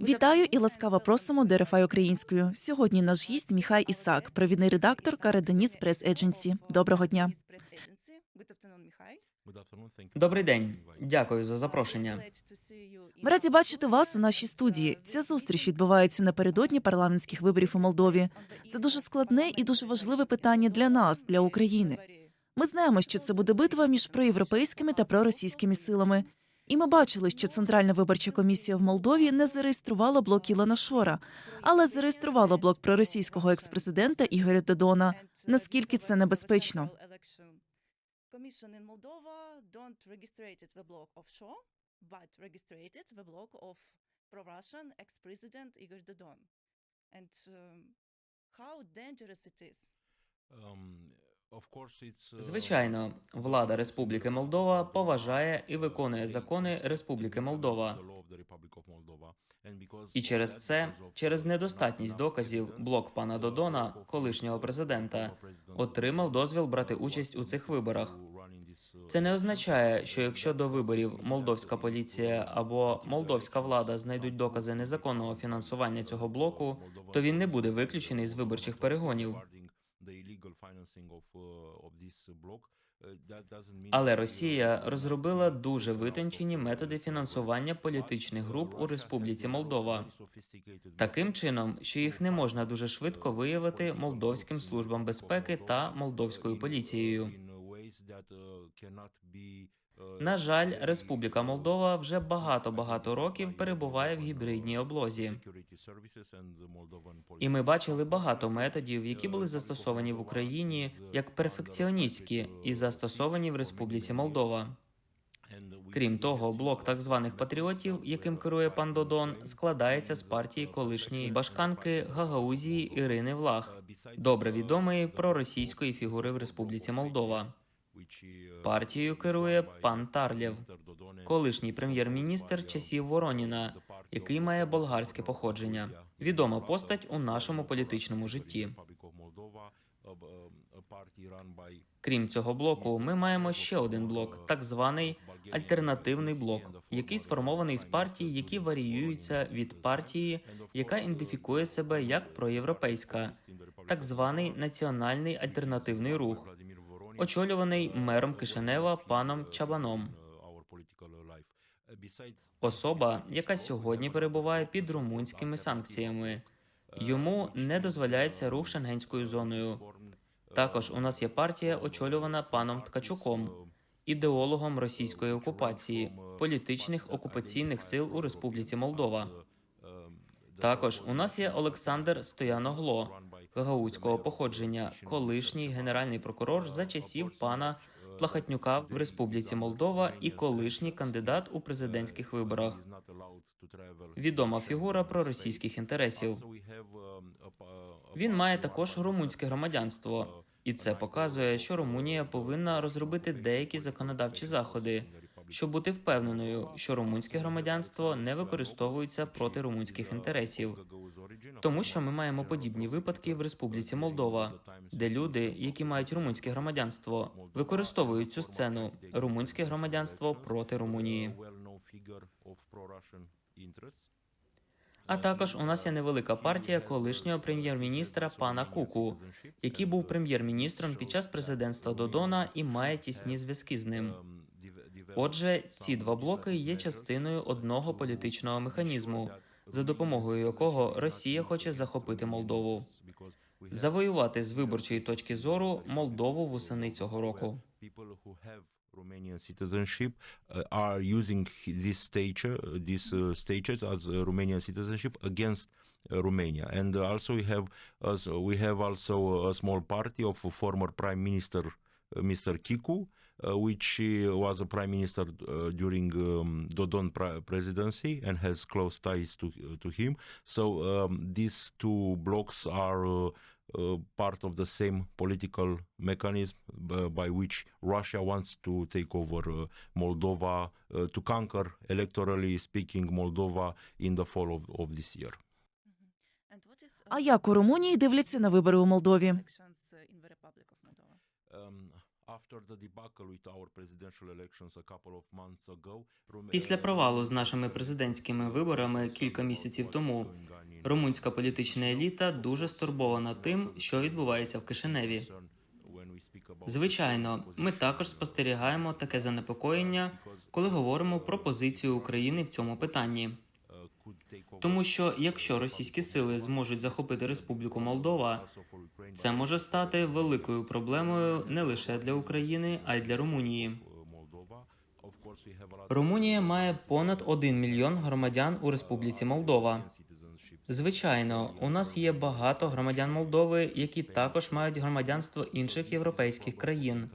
Вітаю і ласкаво просимо до РФА українською. Сьогодні наш гість Міхай Ісак, провідний редактор Кареданіс Прес Едженсі. Доброго дня. Добрий день, дякую за запрошення. Ми раді бачити вас у нашій студії. Ця зустріч відбувається напередодні парламентських виборів у Молдові. Це дуже складне і дуже важливе питання для нас, для України. Ми знаємо, що це буде битва між проєвропейськими та проросійськими силами. І ми бачили, що Центральна виборча комісія в Молдові не зареєструвала блок Ілона Шора, але зареєструвала блок проросійського експрезидента Ігоря Додона. Наскільки це небезпечно? Um, how dangerous it is? Звичайно, влада Республіки Молдова поважає і виконує закони Республіки Молдова. І через це, через недостатність доказів, блок пана Додона, колишнього президента, отримав дозвіл брати участь у цих виборах. Це не означає, що якщо до виборів молдовська поліція або молдовська влада знайдуть докази незаконного фінансування цього блоку, то він не буде виключений з виборчих перегонів. Але Росія розробила дуже витончені методи фінансування політичних груп у Республіці Молдова таким чином, що їх не можна дуже швидко виявити молдовським службам безпеки та молдовською поліцією. На жаль, Республіка Молдова вже багато багато років перебуває в гібридній облозі. І ми бачили багато методів, які були застосовані в Україні як перфекціоністські і застосовані в Республіці Молдова. Крім того, блок так званих патріотів, яким керує пан Додон, складається з партії колишньої башканки Гагаузії Ірини Влах, добре відомої проросійської фігури в Республіці Молдова. Партією керує пан Тарлєв, колишній прем'єр-міністр часів Вороніна, який має болгарське походження. Відома постать у нашому політичному житті. Крім цього блоку, ми маємо ще один блок, так званий альтернативний блок, який сформований з партій, які варіюються від партії, яка ідентифікує себе як проєвропейська, так званий національний альтернативний рух, очолюваний мером Кишинева паном Чабаном. Особа, яка сьогодні перебуває під румунськими санкціями. Йому не дозволяється рух шенгенською зоною. Також у нас є партія, очолювана паном Ткачуком, ідеологом російської окупації, політичних окупаційних сил у Республіці Молдова. Також у нас є Олександр Стояногло, гагаузького походження, колишній генеральний прокурор за часів пана Плахатнюка в Республіці Молдова і колишній кандидат у президентських виборах. Відома фігура проросійських інтересів. Він має також румунське громадянство, і це показує, що Румунія повинна розробити деякі законодавчі заходи, щоб бути впевненою, що румунське громадянство не використовується проти румунських інтересів. Тому що ми маємо подібні випадки в Республіці Молдова, де люди, які мають румунське громадянство, використовують цю сцену румунське громадянство проти Румунії. А також у нас є невелика партія колишнього прем'єр-міністра пана Куку, який був прем'єр-міністром під час президентства Додона і має тісні зв'язки з ним. Отже, ці два блоки є частиною одного політичного механізму, за допомогою якого Росія хоче захопити Молдову, завоювати з виборчої точки зору Молдову восени цього року. Romanian citizenship uh, are using this stature, uh, these uh, stages as uh, Romanian citizenship against uh, Romania, and uh, also we have as uh, we have also a small party of former Prime Minister uh, Mr. Kiku, uh, which uh, was a prime minister uh, during um, Dodon pre- presidency and has close ties to to him. So um, these two blocks are. Uh, uh, part of the same political mechanism b- by which Russia wants to take over uh, Moldova, uh, to conquer, electorally speaking, Moldova in the fall of, of this year. And what is, А як у Румунії дивляться на вибори у Молдові? elections uh, in the Republic of Moldova? Um, Після провалу з нашими президентськими виборами кілька місяців тому румунська політична еліта дуже стурбована тим, що відбувається в Кишиневі. Звичайно, ми також спостерігаємо таке занепокоєння, коли говоримо про позицію України в цьому питанні. Тому що якщо російські сили зможуть захопити Республіку Молдова, це може стати великою проблемою не лише для України, а й для Румунії. Румунія має понад 1 мільйон громадян у Республіці Молдова. Звичайно, у нас є багато громадян Молдови, які також мають громадянство інших європейських країн: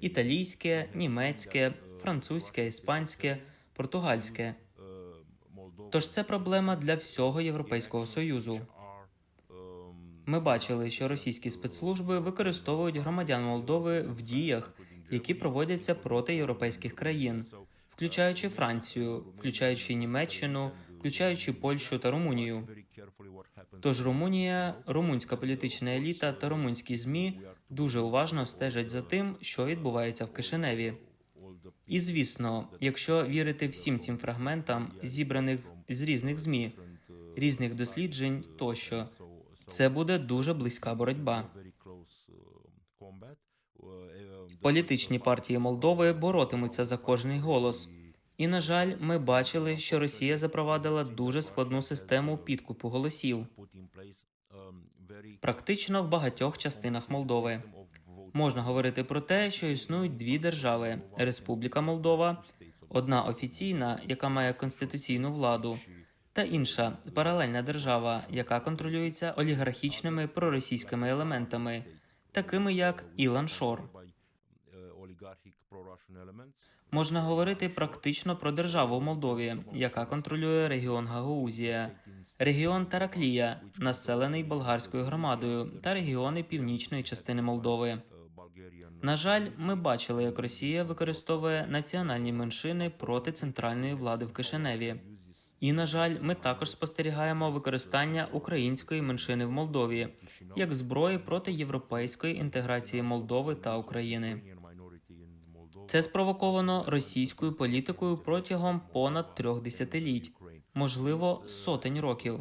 італійське, німецьке, французьке, іспанське, португальське. Тож це проблема для всього Європейського союзу. Ми бачили, що російські спецслужби використовують громадян Молдови в діях, які проводяться проти європейських країн, включаючи Францію, включаючи Німеччину, включаючи Польщу та Румунію. Тож Румунія, румунська політична еліта та румунські змі дуже уважно стежать за тим, що відбувається в Кишиневі. І звісно, якщо вірити всім цим фрагментам, зібраних з різних змі, різних досліджень тощо, це буде дуже близька боротьба. Політичні партії Молдови боротимуться за кожний голос. І на жаль, ми бачили, що Росія запровадила дуже складну систему підкупу голосів, практично в багатьох частинах Молдови. Можна говорити про те, що існують дві держави: Республіка Молдова, одна офіційна, яка має конституційну владу, та інша паралельна держава, яка контролюється олігархічними проросійськими елементами, такими як Ілан Шор. Можна говорити практично про державу в Молдові, яка контролює регіон Гагаузія, регіон Тараклія, населений болгарською громадою, та регіони північної частини Молдови. На жаль, ми бачили, як Росія використовує національні меншини проти центральної влади в Кишиневі. І на жаль, ми також спостерігаємо використання української меншини в Молдові як зброї проти європейської інтеграції Молдови та України. Це спровоковано російською політикою протягом понад трьох десятиліть, можливо, сотень років.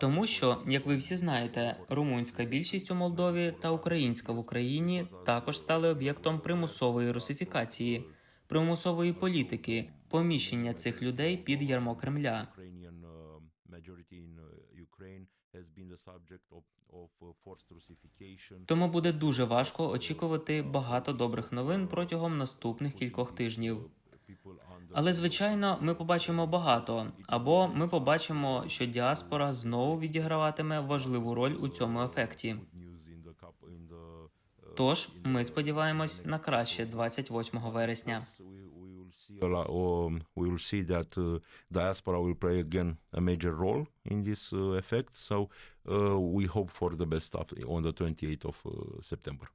Тому що, як ви всі знаєте, румунська більшість у Молдові та українська в Україні також стали об'єктом примусової русифікації, примусової політики, поміщення цих людей під ярмо Кремля. Тому буде дуже важко очікувати багато добрих новин протягом наступних кількох тижнів. Але звичайно, ми побачимо багато, або ми побачимо, що діаспора знову відіграватиме важливу роль у цьому ефекті. Тож ми сподіваємось на краще 28 вересня. See a lot, we will see that uh, diaspora will play again a major role in this uh, effect. So uh, we hope for the best on the 28th of uh, September.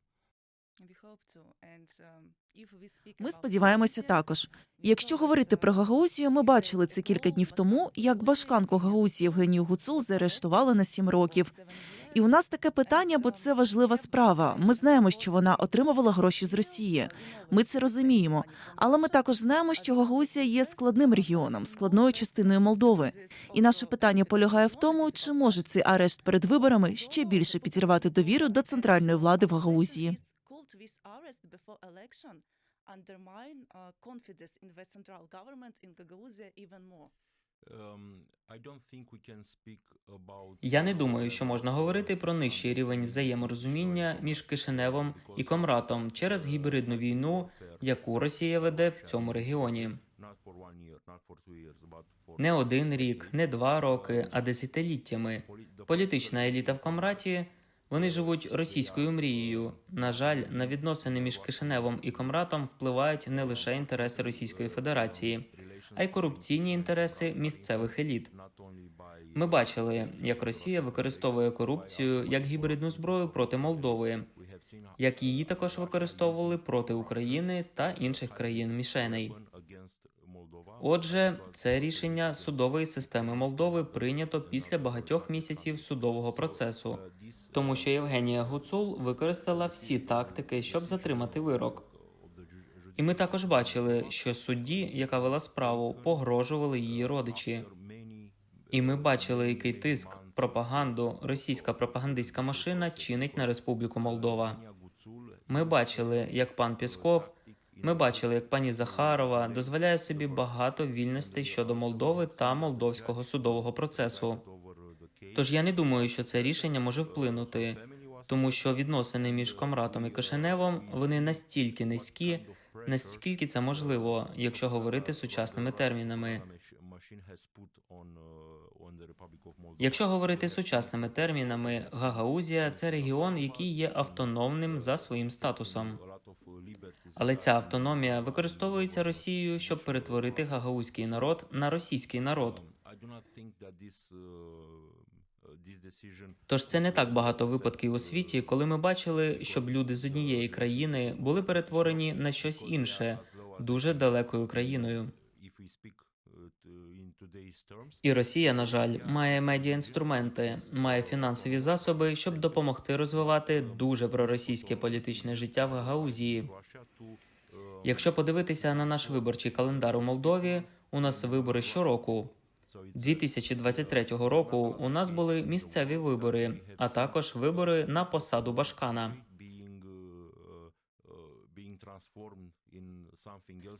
Ми about сподіваємося також. Якщо говорити про uh, Гагаузію, ми бачили це кілька днів тому, як башканку Гагаузії Євгенію Гуцул заарештували на сім років. І у нас таке питання, бо це важлива справа. Ми знаємо, що вона отримувала гроші з Росії. Ми це розуміємо. Але ми також знаємо, що Гагаузія є складним регіоном, складною частиною Молдови. І наше питання полягає в тому, чи може цей арешт перед виборами ще більше підірвати довіру до центральної влади в Гагаузії. Could this arrest before election undermine uh, confidence in the central government in Gagauzia even more? I don't think we can speak about, Я не думаю, що можна говорити про нижчий рівень взаєморозуміння між Кишиневом і Комратом через гібридну війну, яку Росія веде в цьому регіоні. Не один рік, не два роки, а десятиліттями. Політична еліта в Комраті вони живуть російською мрією. На жаль, на відносини між Кишиневом і Комратом впливають не лише інтереси Російської Федерації, а й корупційні інтереси місцевих еліт. Ми бачили, як Росія використовує корупцію як гібридну зброю проти Молдови, як її також використовували проти України та інших країн мішеней. Отже, це рішення судової системи Молдови прийнято після багатьох місяців судового процесу. Тому що Євгенія Гуцул використала всі тактики, щоб затримати вирок. І ми також бачили, що судді, яка вела справу, погрожували її родичі. І ми бачили, який тиск, пропаганду російська пропагандистська машина чинить на Республіку Молдова. Ми бачили, як пан Пісков, ми бачили, як пані Захарова дозволяє собі багато вільностей щодо Молдови та молдовського судового процесу. Тож я не думаю, що це рішення може вплинути, тому що відносини між Комратом і Кишиневом вони настільки низькі, наскільки це можливо, якщо говорити сучасними термінами. Якщо говорити сучасними термінами, Гагаузія це регіон, який є автономним за своїм статусом. Але ця автономія використовується Росією, щоб перетворити гагаузький народ на російський народ. Тож це не так багато випадків у світі, коли ми бачили, щоб люди з однієї країни були перетворені на щось інше, дуже далекою країною. І Росія, на жаль, має медіаінструменти, має фінансові засоби, щоб допомогти розвивати дуже проросійське політичне життя в Гагаузії. Якщо подивитися на наш виборчий календар у Молдові, у нас вибори щороку. 2023 року у нас були місцеві вибори, а також вибори на посаду Башкана.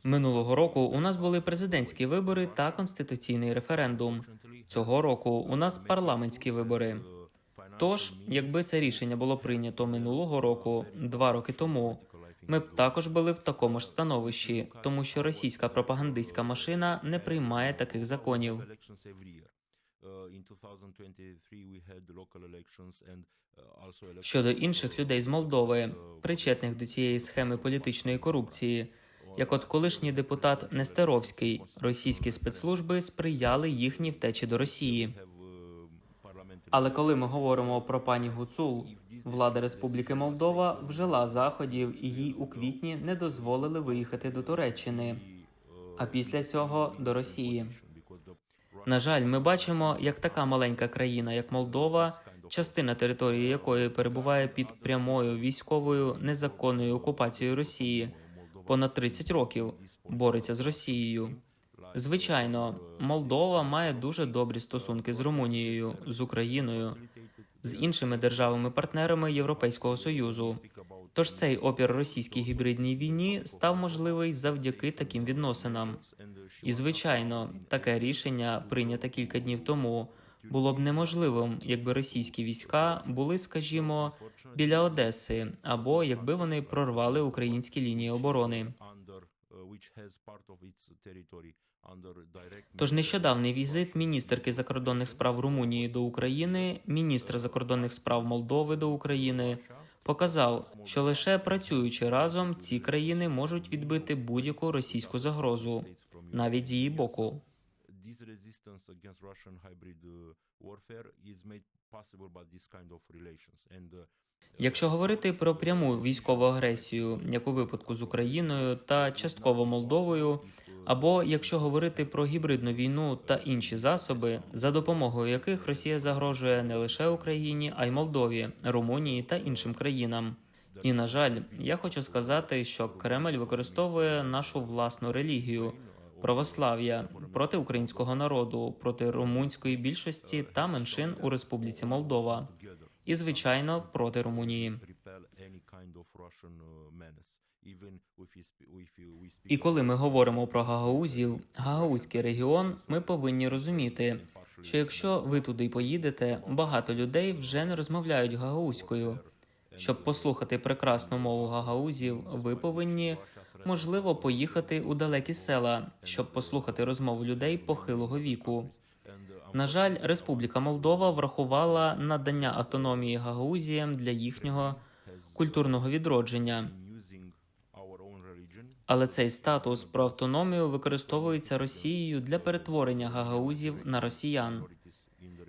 Минулого року у нас були президентські вибори та конституційний референдум. Цього року у нас парламентські вибори. Тож, якби це рішення було прийнято минулого року, два роки тому, ми б також були в такому ж становищі, тому що російська пропагандистська машина не приймає таких законів. Щодо інших людей з Молдови, причетних до цієї схеми політичної корупції, як от колишній депутат Нестеровський, російські спецслужби сприяли їхній втечі до Росії. Але коли ми говоримо про пані Гуцул, влада Республіки Молдова вжила заходів і їй у квітні не дозволили виїхати до Туреччини, а після цього до Росії. На жаль, ми бачимо, як така маленька країна, як Молдова, частина території якої перебуває під прямою військовою незаконною окупацією Росії, понад 30 років бореться з Росією. Звичайно, Молдова має дуже добрі стосунки з Румунією, з Україною, з іншими державами-партнерами Європейського союзу. Тож цей опір російській гібридній війні став можливий завдяки таким відносинам. І звичайно, таке рішення, прийняте кілька днів тому, було б неможливим, якби російські війська були, скажімо, біля Одеси, або якби вони прорвали українські лінії оборони. Тож нещодавний візит міністерки закордонних справ Румунії до України, міністра закордонних справ Молдови до України показав, що лише працюючи разом, ці країни можуть відбити будь-яку російську загрозу, навіть з її боку. Russian hybrid uh, warfare is made possible by this kind of relations. And uh, Якщо говорити про пряму військову агресію, як у випадку з Україною та частково Молдовою, або якщо говорити про гібридну війну та інші засоби, за допомогою яких Росія загрожує не лише Україні, а й Молдові, Румунії та іншим країнам. І на жаль, я хочу сказати, що Кремль використовує нашу власну релігію православ'я проти українського народу, проти румунської більшості та меншин у Республіці Молдова, і звичайно проти Румунії. І коли ми говоримо про гагаузів, гагаузький регіон, ми повинні розуміти, що якщо ви туди поїдете, багато людей вже не розмовляють гагаузькою. Щоб послухати прекрасну мову гагаузів, ви повинні можливо поїхати у далекі села, щоб послухати розмову людей похилого віку. На жаль, Республіка Молдова врахувала надання автономії гагаузіям для їхнього культурного відродження. Але цей статус про автономію використовується Росією для перетворення гагаузів на росіян.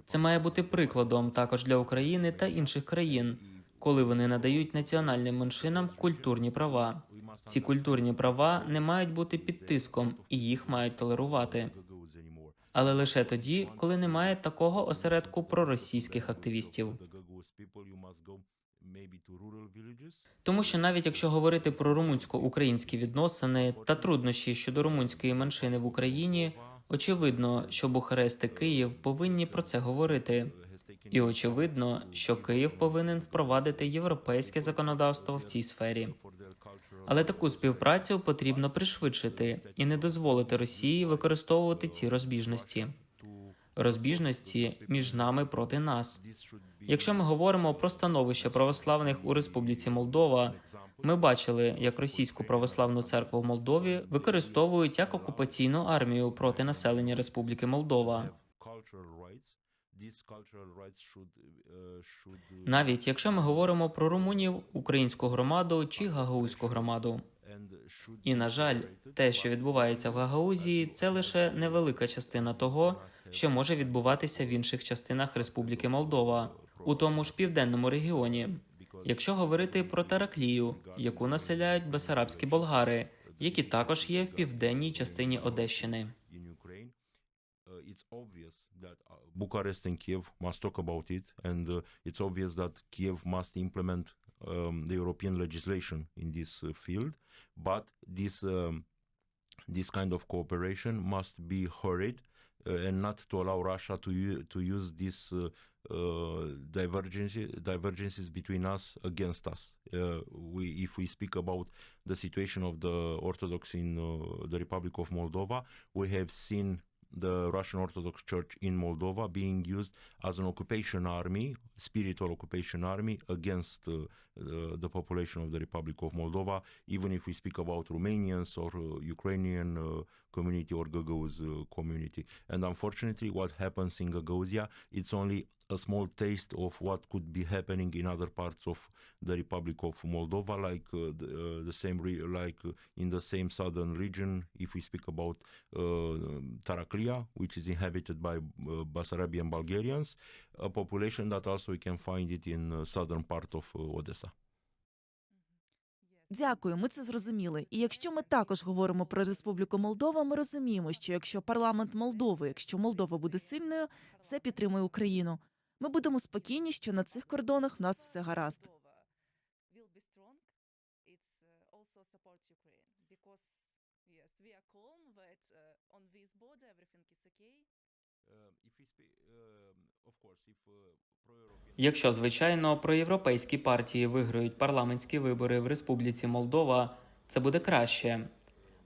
Це має бути прикладом також для України та інших країн, коли вони надають національним меншинам культурні права. Ці культурні права не мають бути під тиском і їх мають толерувати. Але лише тоді, коли немає такого осередку проросійських активістів. Тому що навіть якщо говорити про румунсько-українські відносини та труднощі щодо румунської меншини в Україні, очевидно, що Бухарест і Київ повинні про це говорити. І очевидно, що Київ повинен впровадити європейське законодавство в цій сфері. Але таку співпрацю потрібно пришвидшити і не дозволити Росії використовувати ці розбіжності. Розбіжності між нами проти нас. Якщо ми говоримо про становище православних у Республіці Молдова, ми бачили, як російську православну церкву в Молдові використовують як окупаційну армію проти населення Республіки Молдова. Навіть якщо ми говоримо про румунів, українську громаду чи гагаузьку громаду. І на жаль, те, що відбувається в Гагаузії, це лише невелика частина того, що може відбуватися в інших частинах Республіки Молдова, у тому ж південному регіоні. Якщо говорити про Тараклію, яку населяють бесарабські болгари, які також є в південній частині Одещини. Uh, it's obvious that uh, Bucharest and Kiev must talk about it, and uh, it's obvious that Kiev must implement um, the European legislation in this field. But this um, this kind of cooperation must be hurried uh, and not to allow Russia to to use these uh, uh, divergences divergences between us against us. We, if we speak about the situation of the Orthodox in the Republic of Moldova, we have seen the Russian Orthodox Church in Moldova being used as an occupation army, spiritual occupation army against uh, the population of the Republic of Moldova, even if we speak about Romanians or uh, Ukrainian uh, community or Gagauz uh, community. And unfortunately, what happens in Gagauzia, it's only a small taste of what could be happening in other parts of the Republic of Moldova, like uh, the, uh, the same, re- like uh, in the same southern region. If we speak about Taraklia, which is inhabited by Basarabian Bulgarians, a population that also we can find it in southern part of Odessa. Дякую, ми це зрозуміли. І якщо ми також говоримо про Республіку Молдова, ми розуміємо, що якщо парламент Молдови, якщо Молдова буде сильною, це підтримує Україну. Ми будемо спокійні, що на цих кордонах в нас все гаразд. If pro-European Якщо звичайно проєвропейські партії виграють парламентські вибори в Республіці Молдова, це буде краще.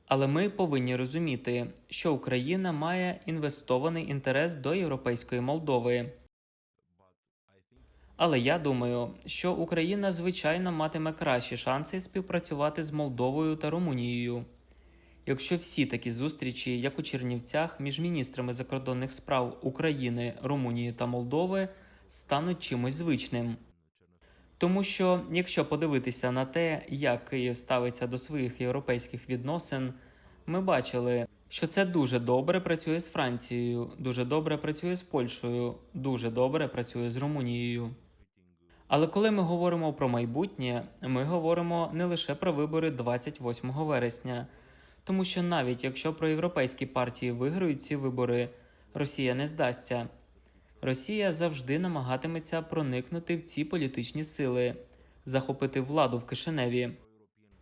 Але ми повинні розуміти, що Україна має інвестований інтерес до європейської Молдови. Але я думаю, що Україна звичайно матиме кращі шанси співпрацювати з Молдовою та Румунією. Якщо всі такі зустрічі, як у Чернівцях, між міністрами закордонних справ України, Румунії та Молдови, стануть чимось звичним. Тому що, якщо подивитися на те, як Київ ставиться до своїх європейських відносин, ми бачили, що це дуже добре працює з Францією, дуже добре працює з Польщею, дуже добре працює з Румунією. Але коли ми говоримо про майбутнє, ми говоримо не лише про вибори 28 вересня, тому що навіть якщо проєвропейські партії виграють ці вибори, Росія не здасться. Росія завжди намагатиметься проникнути в ці політичні сили, захопити владу в Кишиневі.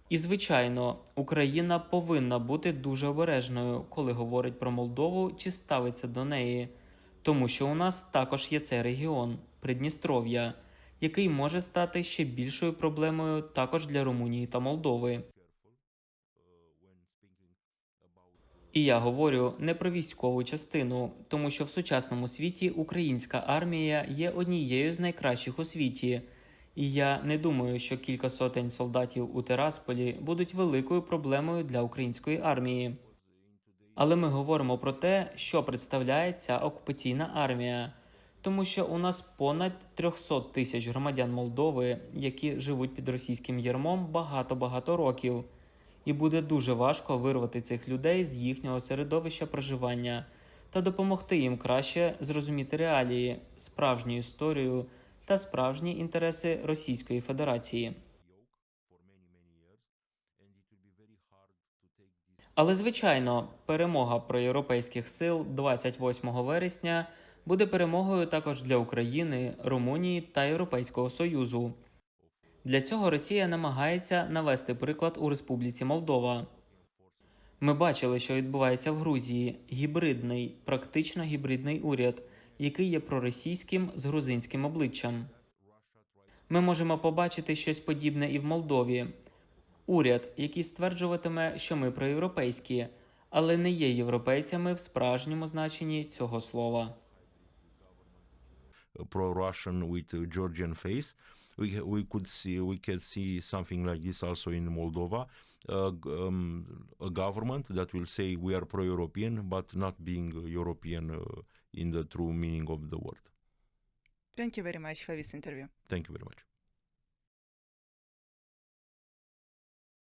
І, звичайно, Україна повинна бути дуже обережною, коли говорить про Молдову чи ставиться до неї, тому що у нас також є цей регіон Придністров'я, який може стати ще більшою проблемою також для Румунії та Молдови. І я говорю не про військову частину, тому що в сучасному світі українська армія є однією з найкращих у світі. І я не думаю, що кілька сотень солдатів у Терасполі будуть великою проблемою для української армії. Але ми говоримо про те, що представляє ця окупаційна армія, тому що у нас понад 300 тисяч громадян Молдови, які живуть під російським ярмом багато-багато років, і буде дуже важко вирвати цих людей з їхнього середовища проживання та допомогти їм краще зрозуміти реалії, справжню історію та справжні інтереси Російської Федерації. Але звичайно, перемога проєвропейських сил 28 вересня буде перемогою також для України, Румунії та Європейського Союзу. Для цього Росія намагається навести приклад у Республіці Молдова. Ми бачили, що відбувається в Грузії гібридний, практично гібридний уряд, який є проросійським з грузинським обличчям. Ми можемо побачити щось подібне і в Молдові. Уряд, який стверджуватиме, що ми проєвропейські, але не є європейцями в справжньому значенні цього слова. pro-Russian with uh, Georgian face. We we could see we can see something like this also in Moldova. Uh, um, a government that will say we are pro-European, but not being European uh, in the true meaning of the word. Thank you very much for this interview. Thank you very much.